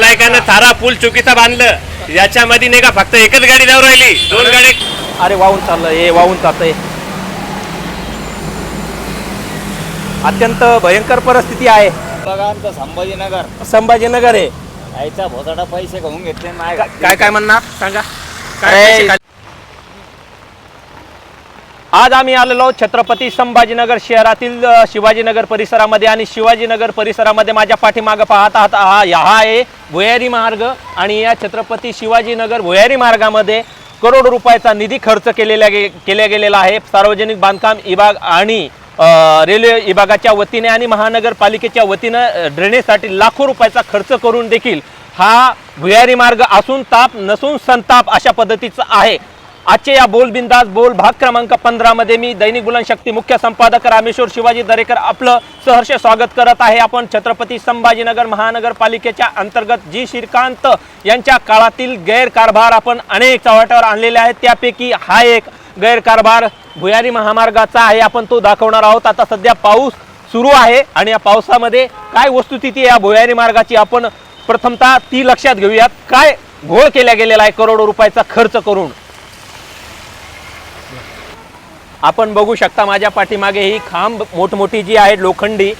नालायकानं थारा पूल चुकीचा बांधलं. याच्यामध्ये नाही का फक्त एकच गाडी जाऊ राहिली. दोन गाडी अरे वाहून चाललं हे वाहून जातंय अत्यंत भयंकर परिस्थिती आहे. बघा आमचं संभाजीनगर. संभाजीनगर आहे. यायचा भोताडा पैसे घेऊन घेतले नाही काय काय म्हणणार? सांगा. काय पैसे आज आम्ही आलेलो छत्रपती संभाजीनगर शहरातील शिवाजीनगर परिसरामध्ये आणि शिवाजीनगर परिसरामध्ये माझ्या पाठीमागं पाहत आहात हा हा आहे भुयारी मार्ग आणि या छत्रपती शिवाजीनगर भुयारी मार्गामध्ये करोड रुपयाचा निधी खर्च केलेला गे केला गेलेला आहे. सार्वजनिक बांधकाम विभाग आणि रेल्वे विभागाच्या वतीने आणि महानगरपालिकेच्या वतीनं ड्रेनेजसाठी लाखो रुपयाचा खर्च करून देखील हा भुयारी मार्ग असून ताप नसून संताप अशा पद्धतीचा आहे. आजचे या बोल बिंदास बोल भाग क्रमांक पंधरामध्ये मी दैनिक बुलनशक्ती मुख्य संपादक रामेश्वर शिवाजी दरेकर आपलं सहर्ष स्वागत करत आहे. आपण छत्रपती संभाजीनगर महानगरपालिकेच्या अंतर्गत जी. श्रीकांत यांच्या काळातील गैरकारभार आपण अनेक चव्हाट्यावर आणलेले आहेत. त्यापैकी हा एक गैरकारभार भुयारी महामार्गाचा आहे. आपण तो दाखवणार आहोत. आता सध्या पाऊस सुरू आहे आणि या पावसामध्ये काय वस्तुस्थिती आहे या भुयारी मार्गाची आपण प्रथमतः ती लक्षात घेऊयात. काय घोळ केला गेलेला आहे करोडो रुपयाचा खर्च करून. आपण बघू शकता माझ्या पाठीमागे ही खांब मोठमोठी जी आहे लोखंडी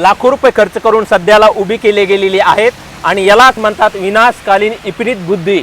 लाखो रुपये खर्च करून सध्याला उभी केली गेलेली आहेत. आणि यालाच म्हणतात विनाशकालीन विपरीत बुद्धी.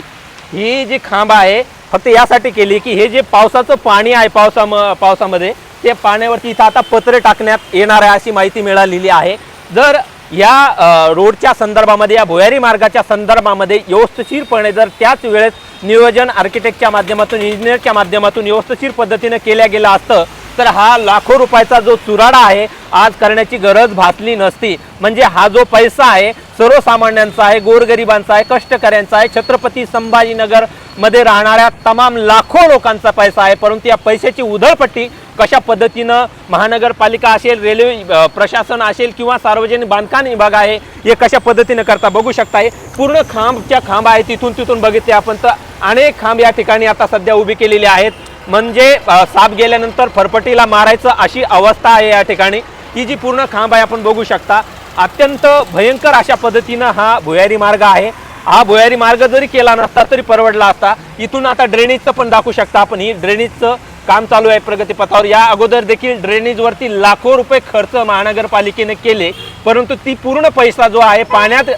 ही जी खांब आहे फक्त यासाठी केली की हे जे पावसाचं पाणी आहे पावसाम पावसामध्ये ते पाण्यावरती इथं आता पत्रे टाकण्यात येणार आहे अशी माहिती मिळालेली आहे. जर या रोडच्या संदर्भामध्ये या भुयारी मार्गाच्या संदर्भामध्ये व्यवस्थितशीरपणे जर त्याच वेळेस नियोजन आर्किटेक्टच्या माध्यमातून इंजिनियरच्या माध्यमातून व्यवस्थशीर पद्धतीनं केल्या गेलं असतं. तर हा लाखो रुपयाचा जो चुराडा आहे आज करण्याची गरज भासली नसती. म्हणजे हा जो पैसा आहे सर्वसामान्यांचा आहे गोरगरिबांचा आहे कष्टकऱ्यांचा आहे छत्रपती संभाजीनगरमध्ये राहणाऱ्या तमाम लाखो लोकांचा पैसा आहे. परंतु या पैशाची उधळपट्टी कशा पद्धतीनं महानगरपालिका असेल रेल्वे प्रशासन असेल किंवा सार्वजनिक बांधकाम विभाग आहे हे कशा पद्धतीनं करता बघू शकता हे पूर्ण खांबच्या खांब आहे तिथून तिथून बघितले आपण तर अनेक खांब या ठिकाणी आता सध्या उभी केलेली आहेत. म्हणजे साप गेल्यानंतर फरफटीला मारायचं अशी अवस्था आहे या ठिकाणी. ही जी पूर्ण खांब आहे आपण बघू शकता. अत्यंत भयंकर अशा पद्धतीनं हा भुयारी मार्ग आहे. हा भुयारी मार्ग जरी केला नसता तरी परवडला असता. इथून आता ड्रेनेजचं पण दाखवू शकता आपण. ही ड्रेनेजचं काम चालू आहे प्रगतीपथावर या अगोदर देखील ड्रेनेजवरती लाखो रुपये खर्च महानगरपालिकेने केले परंतु ती पूर्ण पैसा जो आहे पाण्यात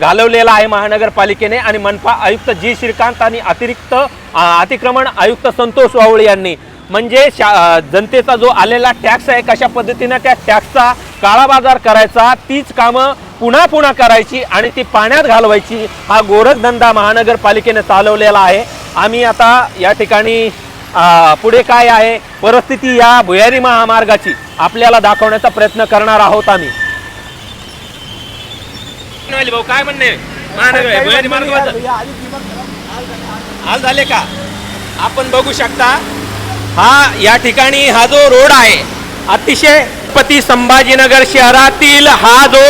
घालवलेला आहे महानगरपालिकेने आणि मनपा आयुक्त जी. श्रीकांत आणि अतिरिक्त अतिक्रमण आयुक्त संतोष वावळे यांनी. म्हणजे शा जनतेचा जो आलेला टॅक्स आहे कशा पद्धतीनं त्या टॅक्सचा काळाबाजार करायचा तीच कामं पुन्हा पुन्हा करायची आणि ती पाण्यात घालवायची हा गोरखधंदा महानगरपालिकेने चालवलेला आहे. आम्ही आता या ठिकाणी पुढे काय आहे? परिस्थिती या भुयारी महामार्गाची. आपल्याला दाखवण्याचा प्रयत्न करणार आहोत आम्ही. भाऊ काय म्हणणे? महानगर भुयारी मार्गाबद्दल हाल झाले का? आपण बघू शकता हा या ठिकाणी हा जो रोड आहे अतिशय पती संभाजीनगर शहरातील हा जो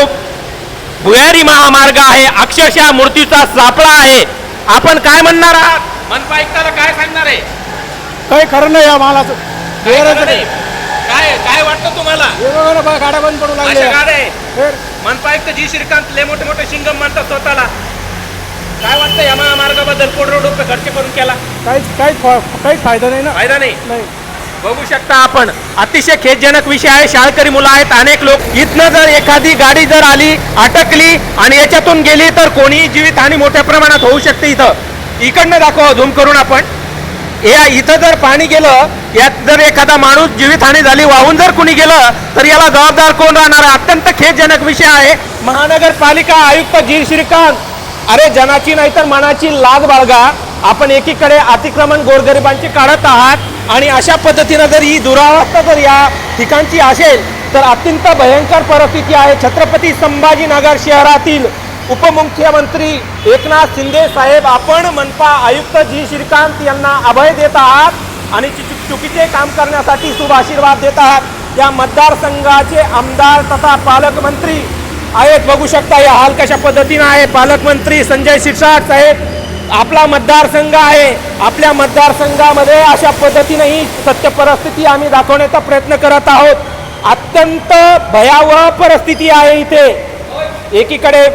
भुयारी महामार्ग आहे अक्षरशः मूर्तीचा सापळा आहे. आपण काय म्हणणार आहात? मनपा काय सांगणार आहे? काही खरं नाही या मालाचं. काय खरं नाही? काय काय वाटतं तुम्हाला? गाड्या बंद पडू अशा लागल्या गाड्या आहे. हे. मनपा आयुक्त जी श्रीकांत लय मोठे मोठे शिंगम म्हणतात स्वतःला. काय वाटतं या महामार्गाबद्दल करोड रुपये खर्च करून केला? काहीच फा- काहीच फायदा नाही ना. फायदा नाही. नाही. बघू शकता आपण. अतिशय खेदजनक विषय आहे. शाळकरी मुलं आहेत अनेक लोक. इथनं जर एखादी गाडी जर आली अटकली आणि याच्यातून गेली तर कोणीही जीवितहानी मोठ्या प्रमाणात होऊ शकते इथं. इकडनं दाखवा झूम करून आपण. या इथं जर पाणी गेलं यात जर एखादा माणूस जीवितहानी झाली वाहून जर कुणी गेलं तर याला जबाबदार कोण राहणार? अत्यंत खेदजनक विषय आहे. महानगरपालिका आयुक्त जी. श्रीकांत अरे जनाची नाही तर मनाची लाज बाळगा. आपण एकीकडे अतिक्रमण गोरगरिबांची काढत आहात आणि अशा पद्धतीनं जर ही दुरावस्था जर या ठिकाणची असेल तर अत्यंत भयंकर परिस्थिती आहे. छत्रपती संभाजीनगर शहरातील उपमुख्यमंत्री एकनाथ शिंदे साहेब आपण मनपा आयुक्त जी. श्रीकांत यांना अभय देत आहात आणि चुकीचे काम करण्यासाठी शुभ आशीर्वाद देत आहात. या मतदारसंघाचे आमदार तथा पालकमंत्री आहेत. बघू शकता या हाल कशा पद्धतीनं आहे. पालकमंत्री संजय शिरसाट साहेब आपला मतदारसंघ आहे. आपल्या मतदारसंघामध्ये अशा पद्धतीनं ही सत्य परिस्थिती आम्ही दाखवण्याचा प्रयत्न करत आहोत. अत्यंत भयावह परिस्थिती आहे इथे. एकीकडे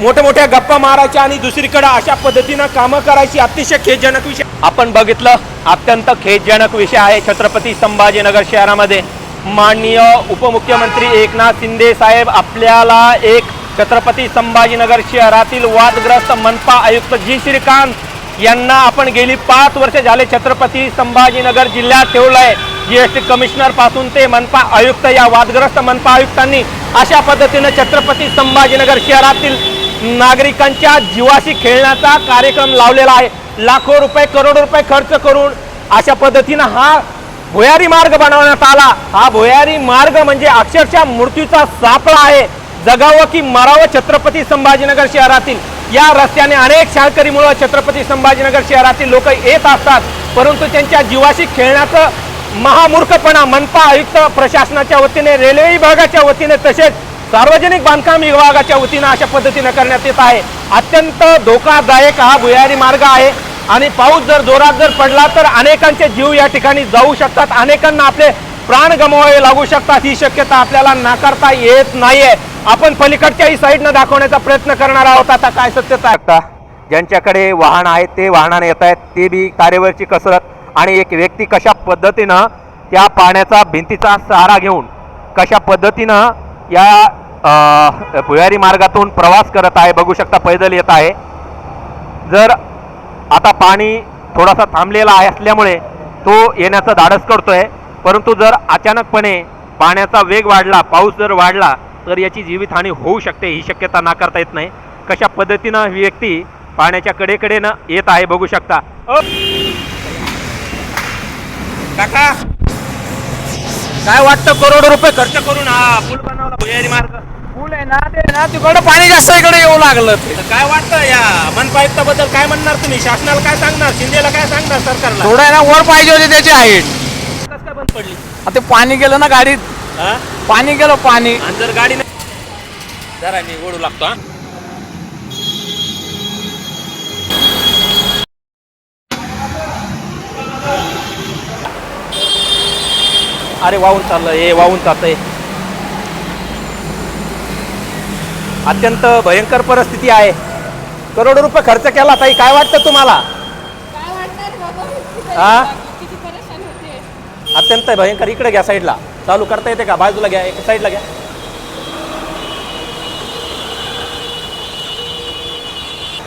मोठ्या मोठ्या गप्पा मारायच्या आणि दुसरीकडे अशा पद्धतीनं कामं करायची अतिशय खेदजनक विषय. आपण बघितलं अत्यंत खेदजनक विषय आहे छत्रपती संभाजीनगर शहरामध्ये. माननीय उपमुख्यमंत्री एकनाथ शिंदे साहेब आपल्याला एक छत्रपती संभाजीनगर शहरातील वादग्रस्त मनपा आयुक्त जी. श्रीकांत यांना आपण गेली पाच वर्ष झाले छत्रपती संभाजीनगर जिल्ह्यात ठेवलं आहे जीएसटी कमिशनरपासून ते मनपा आयुक्त या वादग्रस्त मनपा आयुक्तांनी अशा पद्धतीनं छत्रपती संभाजीनगर शहरातील नागरिकांच्या जीवाशी खेळण्याचा कार्यक्रम लावलेला आहे. लाखो रुपये करोडो रुपये खर्च करून अशा पद्धतीनं हा भुयारी मार्ग बनवण्यात आला. हा भुयारी मार्ग म्हणजे अक्षरशः मृत्यूचा सापळा आहे. जगावं की मरावं छत्रपती संभाजीनगर शहरातील. या रस्त्याने अनेक शाळकरीमुळं छत्रपती संभाजीनगर शहरातील लोक येत असतात. परंतु त्यांच्या जीवाशी खेळण्याचं महामूर्खपणा मनपा आयुक्त प्रशासनाच्या वतीने रेल्वे विभागाच्या वतीने तसेच सार्वजनिक बांधकाम विभागाच्या वतीनं अशा पद्धतीनं करण्यात येत आहे. अत्यंत धोकादायक हा भुयारी मार्ग आहे आणि पाऊस जर जोरात जर पडला तर अनेकांचे जीव या ठिकाणी जाऊ शकतात. अनेकांना आपले प्राण गमवावे लागू शकतात. ही शक्यता आपल्याला नाकारता येत नाहीये. आपण पलीकडच्याही साईडनं दाखवण्याचा प्रयत्न करणार आहोत. आता काय सत्यता आहे? ज्यांच्याकडे वाहन आहेत ते वाहनाने येत आहेत. ते बी कार्यवरची कसरत आणि एक व्यक्ती कशा पद्धतीनं त्या पाण्याचा भिंतीचा सहारा घेऊन कशा पद्धतीनं या भुयारी मार्गातून प्रवास करत आहे. बघू शकता पैदल येत आहे. जर आता पाणी थोडासा थांबलेला आहे असल्यामुळे तो येण्याचं धाडस करतोय. परंतु जर अचानकपणे पाण्याचा वेग वाढला पाऊस जर वाढला तर याची जीवितहानी होऊ शकते. ही शक्यता नाकारता येत नाही. कशा पद्धतीनं ही व्यक्ती पाण्याच्या कडेकडेनं येत आहे बघू शकता. काका! काय वाटतं? करोडो रुपये खर्च करून हा पूल भुयारी मार्ग. पूल आहे ना ते ना तिकडं पाणी जास्त इकडे येऊ लागलं ते. तर काय वाटतं या मनपायुक्ताबद्दल काय म्हणणार तुम्ही? शासनाला काय सांगणार? शिंदेला काय सांगणार सरकारला? थोडं आहे ना वर पाहिजे होती त्याची हाईट कसं काय बंद पडली? आता ते पाणी गेलं ना गाडीत. हा? पाणी गेलं पाणी. आणि जर गाडी नाही जरा मी ओढू लागतो हा. अरे वाहून चाललं हे वाहून जातंय. अत्यंत भयंकर परिस्थिती आहे. करोडो रुपये खर्च केला ताई. काय वाटतं तुम्हाला? हा? अत्यंत भयंकर. इकडे घ्या साईडला चालू करता येते का? बाजूला घ्या. एक साईडला घ्या.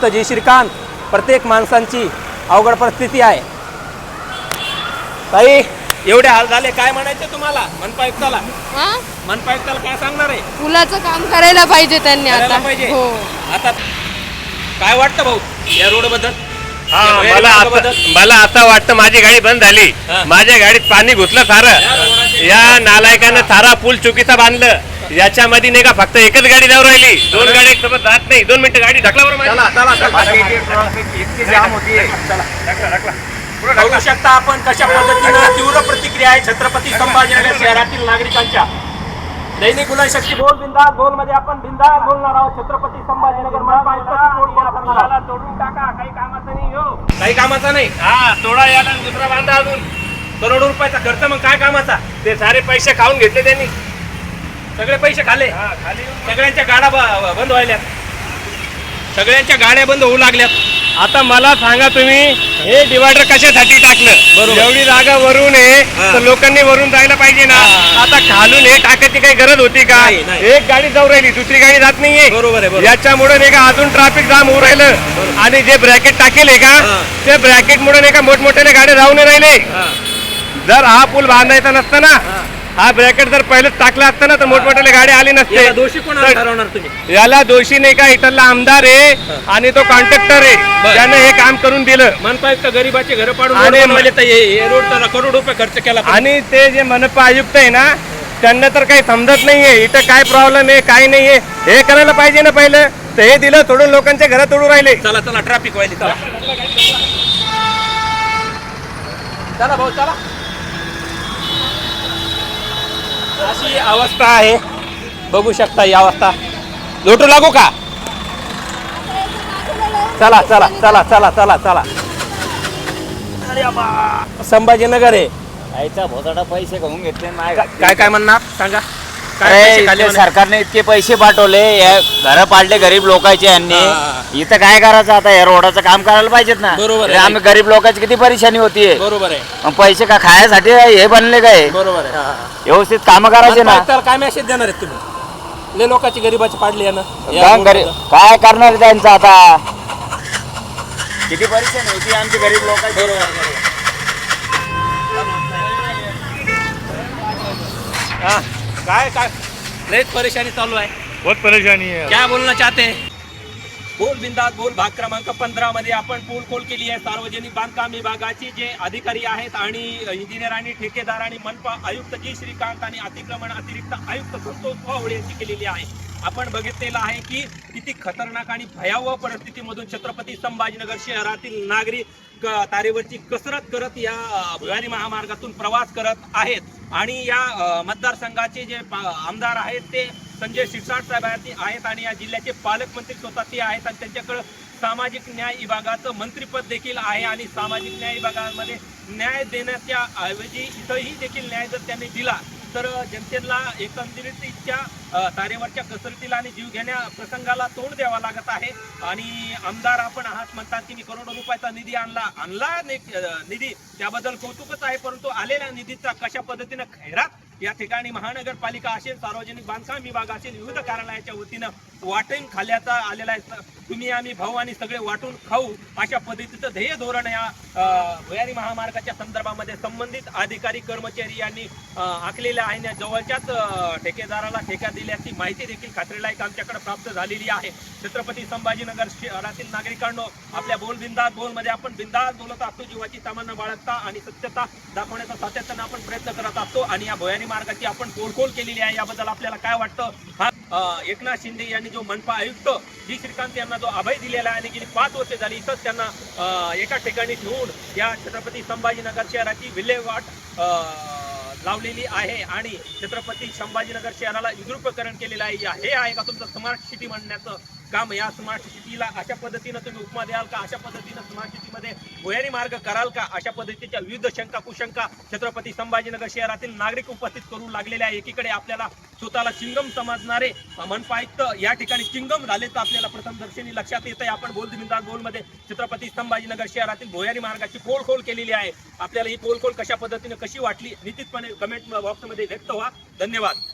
तर जय श्रीकांत. प्रत्येक माणसांची अवघड परिस्थिती आहे. ताई एवढे हाल झाले. काय म्हणायचे तुम्हाला? मनपायुक्ताला मनपायुक्ताला काय सांगणार आहे? पुलाचं काम करायला पाहिजे त्यांनी करायला आता. पाहिजे. हो. आता काय वाटतं भाऊ या रोडबद्दल हा मला आता मला असं वाटतं माझी गाडी बंद झाली. हा. माझ्या गाडीत पाणी घुसलं सारं. या नालायकानं सारा पूल चुकीचा बांधलं. याच्यामध्ये नाही का फक्त एकच गाडी जाऊ राहिली. दोन गाडी सोबत जात नाही. दोन मिनिटं गाडी ढकला बरं माझी. बघू शकता आपण कशा पद्धतीनं तीव्र प्रतिक्रिया आहे छत्रपती संभाजीनगर शहरातील नागरिकांच्या. दैनिक गुन्हा बोल बिंदास बोलमध्ये आपण बिंदास बोलणार आहोत. छत्रपती संभाजीनगर मनपा तोडून टाका काही कामाचं नाही हो. काही कामाचा नाही? हा याला आणि दुसरा बांधा अजून. करोडो रुपयाचा खर्च मग काय कामाचा? ते सारे पैसे खाऊन घेतले त्यांनी. सगळे पैसे खाले. हा, सगळ्यांच्या गाड्या बंद व्हायल्यात. सगळ्यांच्या गाड्या बंद होऊ लागल्यात. आता मला सांगा तुम्ही हे डिवायडर कशासाठी टाकलं बरोबर. एवढी जागा वरून आहे हा. तर लोकांनी वरून जायला पाहिजे ना हा. आता खालून हे टाकायची काही गरज होती का नाही, नाही. एक गाडी जाऊ राहिली दुसरी गाडी जात नाहीये बरोबर आहे, बरोबर. याच्यामुळे नाही का अजून ट्रॅफिक जाम होऊ राहिलं आणि जे ब्रॅकेट टाकेल का हा. ते ब्रॅकेट मुळे नाही का मोठमोठ्याने गाड्या जाऊ नाही राहिले जर हा पूल बांधायचा नसता ना हा ब्रॅकेट जर पहिलेच टाकला असता ना तर मोठमोठ्याने गाड्या आली नसते. याला दोषी कोण तर- ठरवणार तुम्ही? याला दोषी नाही का इथला आमदार आहे आणि तो कॉन्ट्रॅक्टर आहे. त्याने हे काम करून दिलं. मनपायुक्त गरीबाचे घर पाडून आणि बनवले तर हे हे रोड तर करोड रुपये खर्च केला. आणि ते जे मनपा आयुक्त आहे ना त्यांना तर काही समजत नाहीये. इथं काय प्रॉब्लेम आहे काय नाहीये हे करायला पाहिजे ना पहिलं. तर हे दिलं सोडून लोकांच्या घरात तोडून राहिले. चला चला ट्रॅफिक व्हायली चला. चला भाऊ चला. अशी अवस्था आहे. बघू शकता ही अवस्था. लोटू लागू का? चला चला चला चला चला चला. संभाजीनगर आहे. आईचा भोसाडा पैसे घेऊन घेतले नाही. काय काय म्हणणार? सांगा. काय पैसे? सरकारने इतके पैसे पाठवले घर पाडले गरीब लोकांचे यांनी. इथं काय करायचं आता? या रोडाचं काम करायला पाहिजेत ना. बरोबर आहे. आम्ही गरीब लोकांची किती परेशानी होतीये. बरोबर आहे. मग पैसे का खायसाठी हे बनले काय? बरोबर आहे हा. व्यवस्थित काम करायचे ना. आयुक्ताला काय मेसेज देणार आहेत तुम्ही? लय लोकांची गरीबाची पाडली आहे ना या काय गरीब रोडचं. काय करणार त्यांचं आता? किती परेशानी होती आमची गरीब लोकांची. हा, काय काय? लयच परेशानी चालू आहे. बहुत परेशानी है क्या बोलना चाहते? हैं बोल बिंदास बोल. भाग क्रमांक पंधरा मध्ये आपण पूल खोल केली आहे. सार्वजनिक बांधकाम विभागाचे जे अधिकारी आहेत आणि इंजिनियर आणि ठेकेदार आणि मनपा आयुक्त जी श्रीकांत आणि अतिक्रमण अतिरिक्त आयुक्त संतोष पावळे यांची केलेली आहे. आपण बघितलेलं आहे की किती खतरनाक आणि भयावह परिस्थितीमधून छत्रपती संभाजीनगर शहरातील नागरिक क- तारेवरची कसरत करत या भुयारी महामार्गातून प्रवास करत आहेत. आणि या मतदारसंघाचे जे आमदार आहेत ते संजय शिरसाट साहेब आहेत आहेत आणि या जिल्ह्याचे पालकमंत्री स्वतः ते आहेत आणि त्यांच्याकडं सामाजिक न्याय विभागाचं मंत्रीपद देखील आहे आणि सामाजिक न्याय विभागामध्ये न्याय देण्याच्या ऐवजी इथंही देखील न्याय जर त्यांनी दिला तर जनतेला एकंदरीत इतक्या तारेवरच्या कसरतीला आणि जीव घेण्या प्रसंगाला तोंड द्यावा लागत आहे. आणि आमदार आपण आहात म्हणतात की मी करोडो रुपयाचा निधी आणला आणला निधी. त्याबद्दल कौतुकच आहे परंतु आलेल्या निधीचा कशा पद्धतीनं खैरात या ठिकाणी महानगरपालिका असेल सार्वजनिक बांधकाम विभाग असेल विविध कार्यालयाच्या वतीनं वाटून खाल्याचा आलेला आहे. तुम्ही आम्ही भाऊ आणि सगळे वाटून खाऊ अशा पद्धतीचं ध्येय धोरण या भुयारी महामार्गाच्या संदर्भामध्ये संबंधित अधिकारी कर्मचारी यांनी अ, आखलेलं आहे. आणि जवळच्याच ठेकेदाराला ठेका दिल्याची माहिती देखील खात्रीलायक आमच्याकडे प्राप्त झालेली आहे. छत्रपती संभाजीनगर शहरातील नागरिकांनो आपल्या बोल बिंदास बोलमध्ये आपण बिंदास बोलत असतो. जीवाची सामान्य बाळगता आणि सत्यता दाखवण्याचा सातत्यानं आपण प्रयत्न करत असतो. आणि या भुयारी मार्गाची आपण पोलखोल केलेली आहे. याबद्दल आपल्याला काय वाटतं? हा एकनाथ शिंदे यांनी जो मनपा आयुक्त जी श्रीकांत यांना जो अभय दिलेला आहे आणि गेली पाच वर्षे झाली इथंच त्यांना एका ठिकाणी ठेवून या छत्रपती संभाजीनगर शहराची विल्हेवाट लावलेली आहे. आणि छत्रपती संभाजीनगर शहराला विद्रुपकरण केलेलं आहे. या- हे आहे का तुमचं स्मार्ट सिटी म्हणण्याचं काम या स्मार्ट सिटीला अशा पद्धतीनं तुम्ही उपमा द्याल का? अशा पद्धतीनं स्मार्ट सिटीमध्ये भुयारी मार्ग कराल का? अशा पद्धतीच्या विविध शंका कुशंका छत्रपती संभाजीनगर शहरातील नागरिक उपस्थित करू लागलेले आहे. एकीकडे आपल्याला स्वतःला चिंगम समजणारे मनपा आयुक्त या ठिकाणी चिंगम झाले तर आपल्याला प्रथम दर्शनी लक्षात येत आहे आपण बोल बिंदास बोलमध्ये छत्रपती संभाजीनगर शहरातील भुयारी मार्गाची खोलखोल केलेली आहे. आपल्याला ही खोलखोल कशा पद्धतीने कशी वाटली? निश्चितपणे कमेंट बॉक्समध्ये व्यक्त व्हा. धन्यवाद.